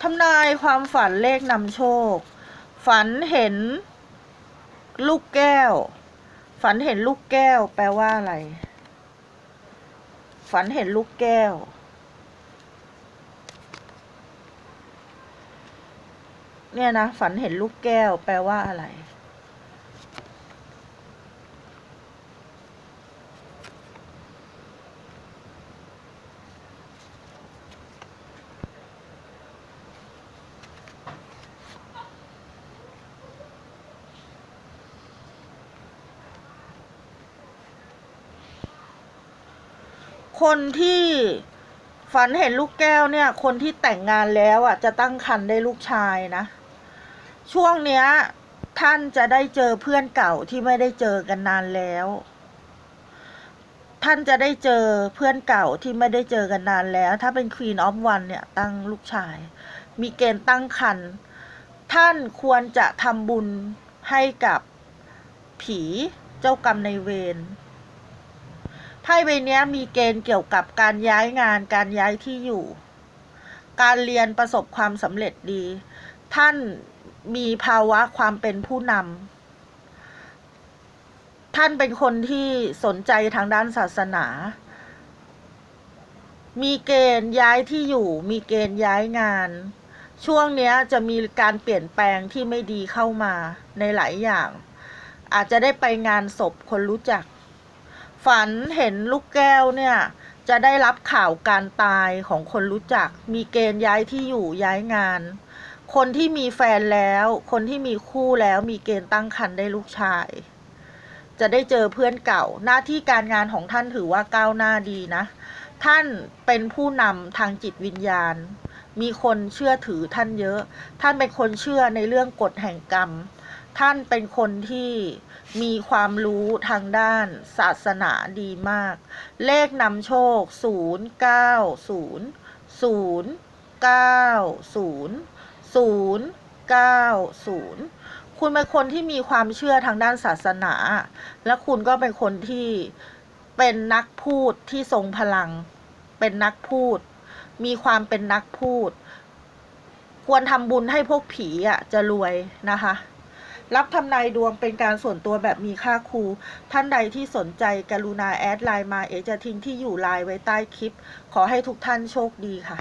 ทำนายความฝันเลขนำโชค ฝันเห็นลูกแก้ว ฝันเห็นลูกแก้ว แปลว่าอะไร ฝันเห็นลูกแก้ว เนี่ยนะ ฝันเห็นลูกแก้ว แปลว่าอะไร คนที่ฝันเห็นลูกแก้วเนี่ย คนที่แต่งงานแล้วอะ จะตั้งครรภ์ได้ลูกชายนะ ช่วงเนี้ย ท่านจะได้เจอเพื่อนเก่าที่ไม่ได้เจอกันนานแล้ว ท่านจะได้เจอเพื่อนเก่าที่ไม่ได้เจอกันนานแล้ว ถ้าเป็น Queen of One เนี่ย ตั้งลูกชาย มีเกณฑ์ตั้งครรภ์ท่านควรจะทำบุญให้กับผีเจ้ากรรมในเวร ไพ่ใบนี้มีเกณฑ์เกี่ยวกับการย้ายงาน การย้ายที่อยู่ การเรียนประสบความสำเร็จดี ท่านมีภาวะความเป็นผู้นำ ท่านเป็นคนที่สนใจทางด้านศาสนา มีเกณฑ์ย้ายที่อยู่ มีเกณฑ์ย้ายงาน ช่วงนี้จะมีการเปลี่ยนแปลงที่ไม่ดีเข้ามาในหลายอย่าง อาจจะได้ไปงานศพคนรู้จัก ฝันเห็นลูกแก้วเนี่ย จะได้รับข่าวการตายของคนรู้จัก มีเกณฑ์ย้ายที่อยู่ย้ายงาน คนที่มีแฟนแล้ว คนที่มีคู่แล้วมีเกณฑ์ตั้งครรภ์ได้ลูกชาย จะได้เจอเพื่อนเก่า หน้าที่การงานของท่านถือว่าก้าวหน้าดีนะ ท่านเป็นผู้นำทางจิตวิญญาณ มีคนเชื่อถือท่านเยอะ ท่านเป็นคนเชื่อในเรื่องกฎแห่งกรรม ท่านเป็นคนที่มีความรู้ทางด้านศาสนาดีมาก เลขนำโชค 0 9 0 0 9 0 0 9 0 คุณเป็นคนที่มีความเชื่อทางด้านศาสนา และคุณก็เป็นคนที่เป็นนักพูดที่ทรงพลัง เป็นนักพูด มีความเป็นนักพูด ควรทำบุญให้พวกผีอะจะรวยนะคะ รับทำนายดวงเป็นการส่วนตัวแบบมีค่าครู ท่านใดที่สนใจกรุณาแอดไลน์มาเอจะทิ้งที่อยู่ไลน์ไว้ใต้คลิป ขอให้ทุกท่านโชคดีค่ะ